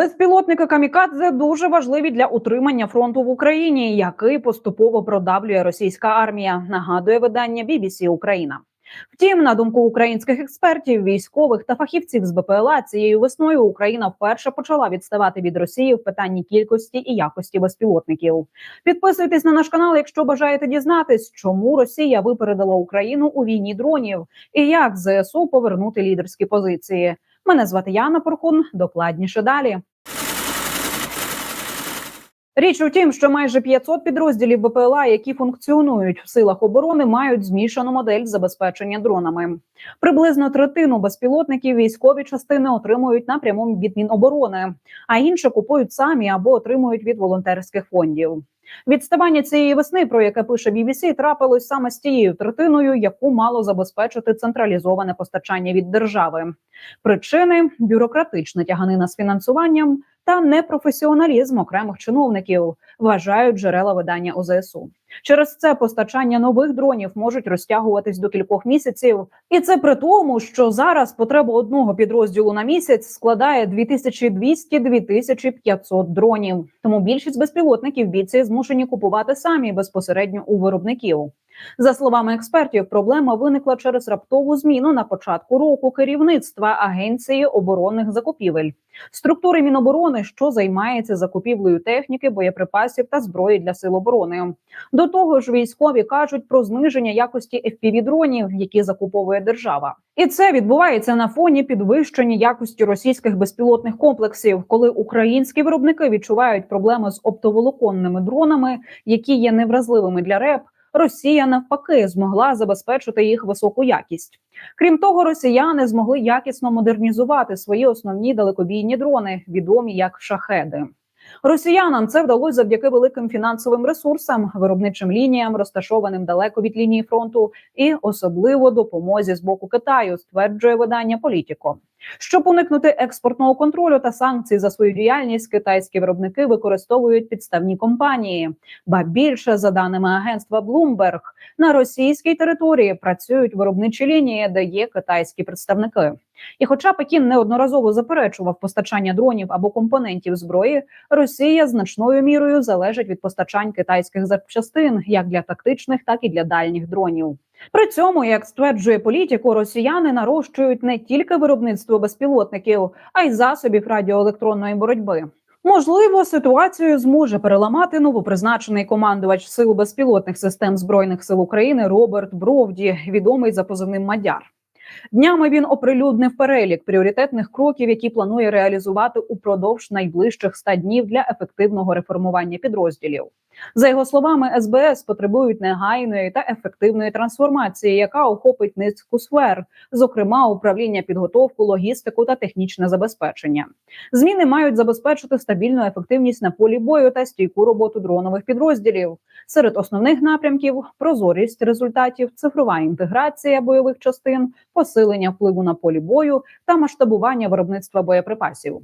Безпілотники камікадзе дуже важливі для утримання фронту в Україні, який поступово продавлює російська армія. Нагадує видання BBC Україна. Втім, на думку українських експертів, військових та фахівців з БПЛА, цією весною Україна вперше почала відставати від Росії в питанні кількості і якості безпілотників. Підписуйтесь на наш канал, якщо бажаєте дізнатись, чому Росія випередила Україну у війні дронів і як ЗСУ повернути лідерські позиції. Мене звати Яна Порхун. Докладніше далі. Річ у тім, що майже 500 підрозділів БПЛА, які функціонують в силах оборони, мають змішану модель забезпечення дронами. Приблизно третину безпілотників військові частини отримують напряму від Міноборони, а інше купують самі або отримують від волонтерських фондів. Відставання цієї весни, про яке пише BBC, трапилось саме з тією третиною, яку мало забезпечити централізоване постачання від держави. Причини бюрократична тяганина з фінансуванням та непрофесіоналізм окремих чиновників, вважають джерела видання ОЗСУ. Через це постачання нових дронів можуть розтягуватись до кількох місяців, і це при тому, що зараз потреба одного підрозділу на місяць складає 2200-2500 дронів. Тому більшість безпілотників бійці змушені купувати самі безпосередньо у виробників. За словами експертів, проблема виникла через раптову зміну на початку року керівництва Агенції оборонних закупівель, структури Міноборони, що займається закупівлею техніки, боєприпасів та зброї для сил оборони. До того ж, військові кажуть про зниження якості fpv дронів, які закуповує держава, і це відбувається на фоні підвищення якості російських безпілотних комплексів, коли українські виробники відчувають проблеми з оптоволоконними дронами, які є невразливими для РЕП. Росія навпаки змогла забезпечити їх високу якість. Крім того, росіяни змогли якісно модернізувати свої основні далекобійні дрони, відомі як шахеди. Росіянам це вдалося завдяки великим фінансовим ресурсам, виробничим лініям, розташованим далеко від лінії фронту, і особливо допомозі з боку Китаю, стверджує видання Політіко. Щоб уникнути експортного контролю та санкцій за свою діяльність, китайські виробники використовують підставні компанії. Ба більше за даними агентства Bloomberg, на російській території працюють виробничі лінії, де є китайські представники. І, хоча Пекін неодноразово заперечував постачання дронів або компонентів зброї, Росія значною мірою залежить від постачань китайських запчастин як для тактичних, так і для дальніх дронів. При цьому, як стверджує політику, росіяни нарощують не тільки виробництво безпілотників, а й засобів радіоелектронної боротьби. Можливо, ситуацію зможе переламати новопризначений командувач сил безпілотних систем збройних сил України Роберт Бровді, відомий за позивним Мадяр. Днями він оприлюднив перелік пріоритетних кроків, які планує реалізувати упродовж найближчих 100 днів для ефективного реформування підрозділів. За його словами, СБС потребують негайної та ефективної трансформації, яка охопить низку сфер, зокрема управління підготовку, логістику та технічне забезпечення. Зміни мають забезпечити стабільну ефективність на полі бою та стійку роботу дронових підрозділів. Серед основних напрямків прозорість результатів, цифрова інтеграція бойових частин, посилення впливу на полі бою та масштабування виробництва боєприпасів.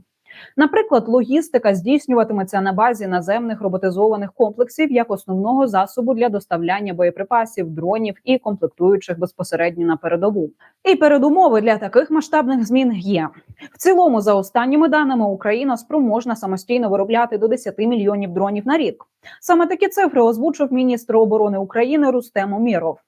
Наприклад, логістика здійснюватиметься на базі наземних роботизованих комплексів як основного засобу для доставляння боєприпасів, дронів і комплектуючих безпосередньо на передову. І передумови для таких масштабних змін є в цілому. За останніми даними Україна спроможна самостійно виробляти до 10 мільйонів дронів на рік. Саме такі цифри озвучив міністр оборони України Рустем Умєров.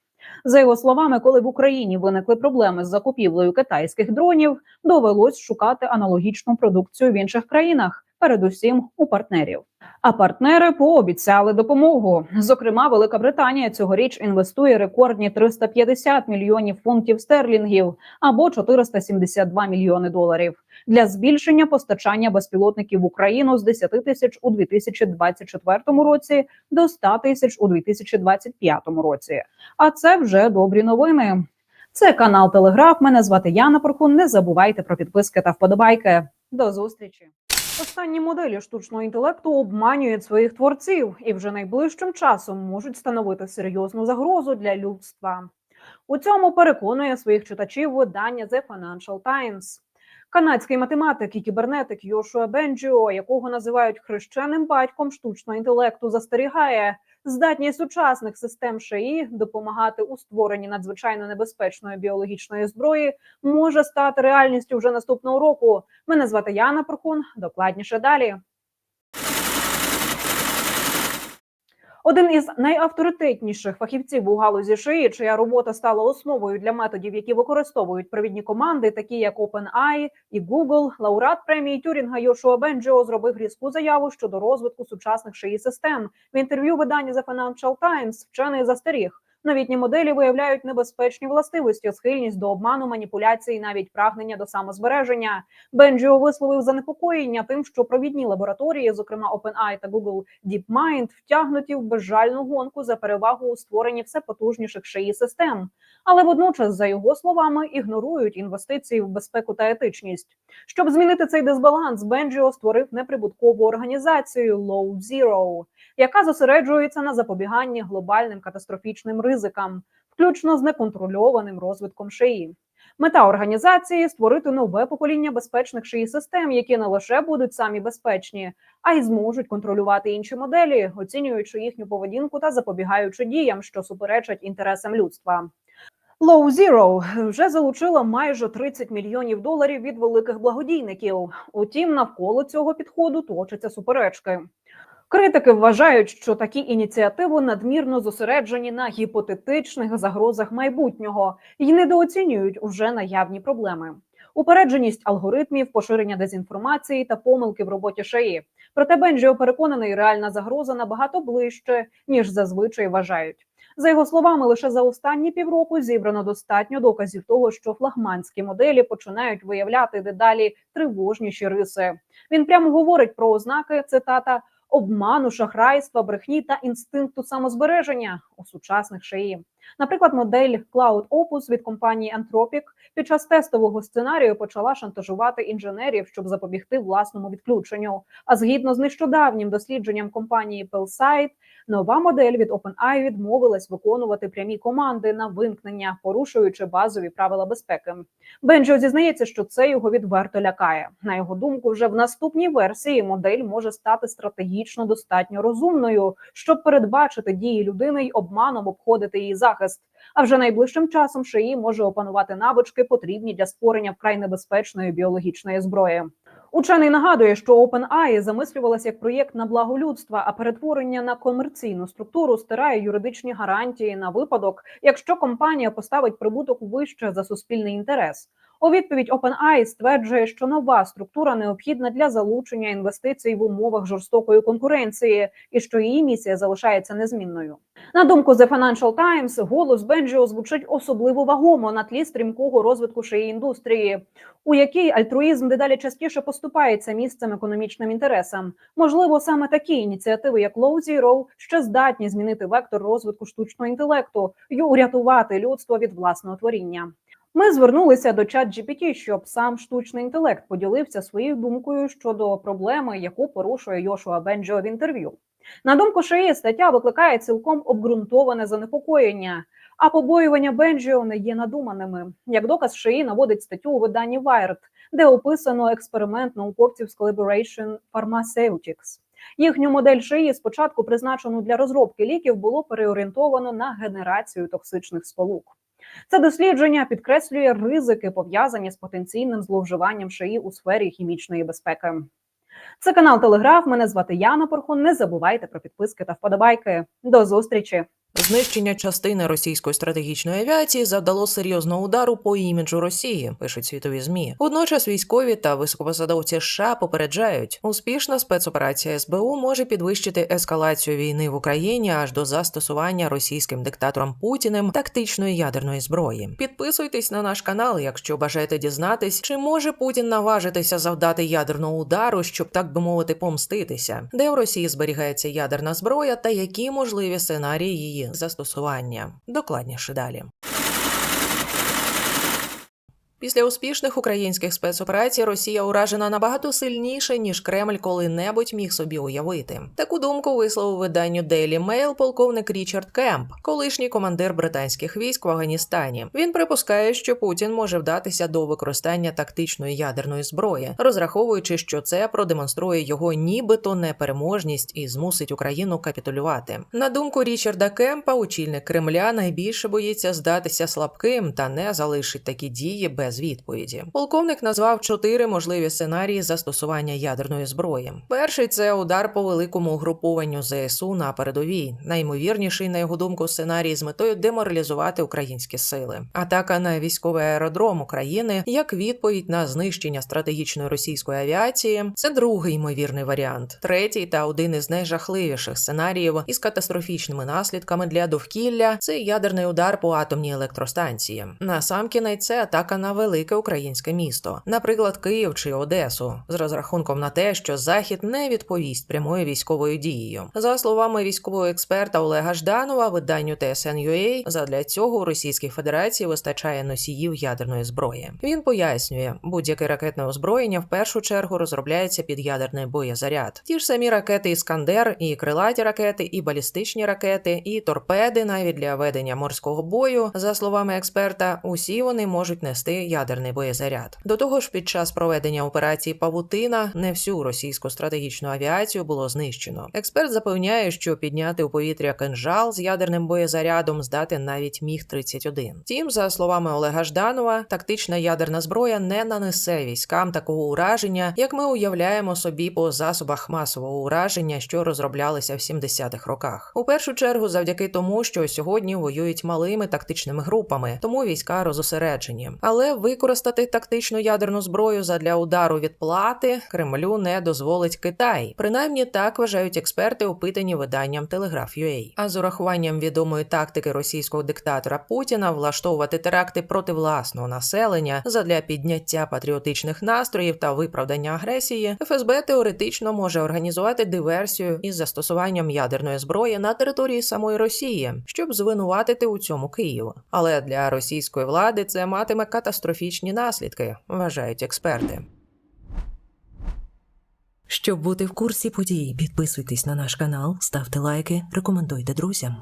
За його словами, коли в Україні виникли проблеми з закупівлею китайських дронів, довелось шукати аналогічну продукцію в інших країнах, передусім у партнерів. А партнери пообіцяли допомогу. Зокрема, Велика Британія цьогоріч інвестує рекордні 350 мільйонів фунтів стерлінгів або 472 мільйони доларів для збільшення постачання безпілотників в Україну з 10 тисяч у 2024 році до 100 тисяч у 2025 році. А це вже добрі новини. Це канал Телеграф. Мене звати Яна Порхун. Не забувайте про підписки та вподобайки. До зустрічі. Останні моделі штучного інтелекту обманюють своїх творців і вже найближчим часом можуть становити серйозну загрозу для людства. У цьому переконує своїх читачів видання The Financial Times. Канадський математик і кібернетик Йошуа Бенджіо, якого називають хрещеним батьком штучного інтелекту, застерігає, Здатність сучасних систем ШАІ допомагати у створенні надзвичайно небезпечної біологічної зброї може стати реальністю вже наступного року. Мене звати Яна Прохун. Докладніше далі. Один із найавторитетніших фахівців у галузі ШИї, чия робота стала основою для методів, які використовують провідні команди, такі як OpenAI і Google, лауреат премії Тюрінга Йошуа Бенджіо зробив різку заяву щодо розвитку сучасних шиї систем. В інтерв'ю виданні The Financial Times вчений застеріг. Новітні моделі виявляють небезпечні властивості, схильність до обману, маніпуляцій, навіть прагнення до самозбереження. Бенджіо висловив занепокоєння тим, що провідні лабораторії, зокрема OpenAI та Google DeepMind, втягнуті в безжальну гонку за перевагу у створенні все потужніших шиї систем. Але водночас, за його словами, ігнорують інвестиції в безпеку та етичність. Щоб змінити цей дисбаланс, Бенджіо створив неприбуткову організацію Low Zero, яка зосереджується на запобіганні глобальним катастрофічним ризикам, включно з неконтрольованим розвитком шиї. Мета організації створити нове покоління безпечних шиї систем, які не лише будуть самі безпечні, а й зможуть контролювати інші моделі, оцінюючи їхню поведінку та запобігаючи діям, що суперечать інтересам людства. Low Zero вже залучила майже 30 мільйонів доларів від великих благодійників. Утім, навколо цього підходу точаться суперечки. Критики вважають, що такі ініціативи надмірно зосереджені на гіпотетичних загрозах майбутнього і недооцінюють уже наявні проблеми. Упередженість алгоритмів, поширення дезінформації та помилки в роботі шиї. Проте Бенджіо переконаний, реальна загроза набагато ближче ніж зазвичай вважають. За його словами, лише за останні півроку зібрано достатньо доказів того, що флагманські моделі починають виявляти дедалі тривожніші риси. Він прямо говорить про ознаки цитата обману, шахрайства, брехні та інстинкту самозбереження у сучасних шиї. Наприклад, модель Cloud Opus від компанії Anthropic під час тестового сценарію почала шантажувати інженерів, щоб запобігти власному відключенню. А згідно з нещодавнім дослідженням компанії Pellside, нова модель від OpenAI відмовилась виконувати прямі команди на вимкнення, порушуючи базові правила безпеки. Бенджо зізнається, що це його відверто лякає. На його думку, вже в наступній версії модель може стати стратегічно достатньо розумною, щоб передбачити дії людини й обманом обходити її захист. А вже найближчим часом шиї може опанувати навички, потрібні для створення вкрай небезпечної біологічної зброї. Учений нагадує, що OpenAI замислювалася як проєкт на благо людства, а перетворення на комерційну структуру стирає юридичні гарантії на випадок, якщо компанія поставить прибуток вище за суспільний інтерес. У відповідь OpenAI стверджує, що нова структура необхідна для залучення інвестицій в умовах жорстокої конкуренції, і що її місія залишається незмінною. На думку The Financial Times, голос Бенджіо звучить особливо вагомо на тлі стрімкого розвитку шиї індустрії, у якій альтруїзм дедалі частіше поступається місцем економічним інтересам. Можливо, саме такі ініціативи, як Low Zero, ще здатні змінити вектор розвитку штучного інтелекту і урятувати людство від власного творіння. Ми звернулися до ChatGPT, щоб сам штучний інтелект поділився своєю думкою щодо проблеми, яку порушує Йошуа Бенджо в інтерв'ю. На думку Шиї, стаття викликає цілком обґрунтоване занепокоєння. А побоювання Бенджіо не є надуманими. Як доказ Шиї наводить статтю у виданні Wired, де описано експеримент науковців з Collaboration Pharmaceutics. Їхню модель шиї спочатку призначену для розробки ліків було переорієнтовано на генерацію токсичних сполук. Це дослідження підкреслює ризики, пов'язані з потенційним зловживанням шиї у сфері хімічної безпеки. Це канал Телеграф. Мене звати Яна Порхун. Не забувайте про підписки та вподобайки. До зустрічі. Знищення частини російської стратегічної авіації завдало серйозного удару по іміджу Росії, пишуть світові змі. Водночас військові та високопосадовці США попереджають, успішна спецоперація СБУ може підвищити ескалацію війни в Україні аж до застосування російським диктатором Путіним тактичної ядерної зброї. Підписуйтесь на наш канал, якщо бажаєте дізнатись, чи може Путін наважитися завдати ядерного удару, щоб так би мовити помститися, де в Росії зберігається ядерна зброя та які можливі сценарії її застосування. Докладніше далі. Після успішних українських спецоперацій Росія уражена набагато сильніше, ніж Кремль коли-небудь міг собі уявити. Таку думку висловив виданню Daily Mail полковник Річард Кемп, колишній командир британських військ в Афганістані. Він припускає, що Путін може вдатися до використання тактичної ядерної зброї, розраховуючи, що це продемонструє його нібито непереможність і змусить Україну капітулювати. На думку Річарда Кемпа, очільник Кремля найбільше боїться здатися слабким та не залишить такі дії без відповіді. Полковник назвав чотири можливі сценарії застосування ядерної зброї. Перший це удар по великому угрупованню ЗСУ на передовій. Наймовірніший, на його думку, сценарій з метою деморалізувати українські сили. Атака на військовий аеродром України як відповідь на знищення стратегічної російської авіації. Це другий ймовірний варіант. Третій та один із найжахливіших сценаріїв із катастрофічними наслідками для довкілля це ядерний удар по атомній електростанції. Насамкінець це атака на велике українське місто, наприклад, Київ чи Одесу, з розрахунком на те, що Захід не відповість прямою військовою дією. За словами військового експерта Олега Жданова, виданню TSN.ua, задля цього у Російській Федерації вистачає носіїв ядерної зброї. Він пояснює, будь-яке ракетне озброєння в першу чергу розробляється під ядерний боєзаряд. Ті ж самі ракети Іскандер, і крилаті ракети, і балістичні ракети, і торпеди, навіть для ведення морського бою, за словами експерта, усі вони можуть нести ядерний боєзаряд. До того ж, під час проведення операції Павутина не всю російську стратегічну авіацію було знищено. Експерт запевняє, що підняти у повітря кинжал з ядерним боєзарядом здатен навіть міг 31 Втім, за словами Олега Жданова, тактична ядерна зброя не нанесе військам такого ураження, як ми уявляємо собі по засобах масового ураження, що розроблялися в 70-х роках. У першу чергу, завдяки тому, що сьогодні воюють малими тактичними групами, тому війська розосереджені. Але використати тактичну ядерну зброю задля удару відплати Кремлю не дозволить Китай. Принаймні так вважають експерти, опитані виданням Telegraph.ua. А з урахуванням відомої тактики російського диктатора Путіна влаштовувати теракти проти власного населення задля підняття патріотичних настроїв та виправдання агресії, ФСБ теоретично може організувати диверсію із застосуванням ядерної зброї на території самої Росії, щоб звинуватити у цьому Київ. Але для російської влади це матиме катастрофічні наслідки, вважають експерти. Щоб бути в курсі подій, підписуйтесь на наш канал, ставте лайки, рекомендуйте друзям.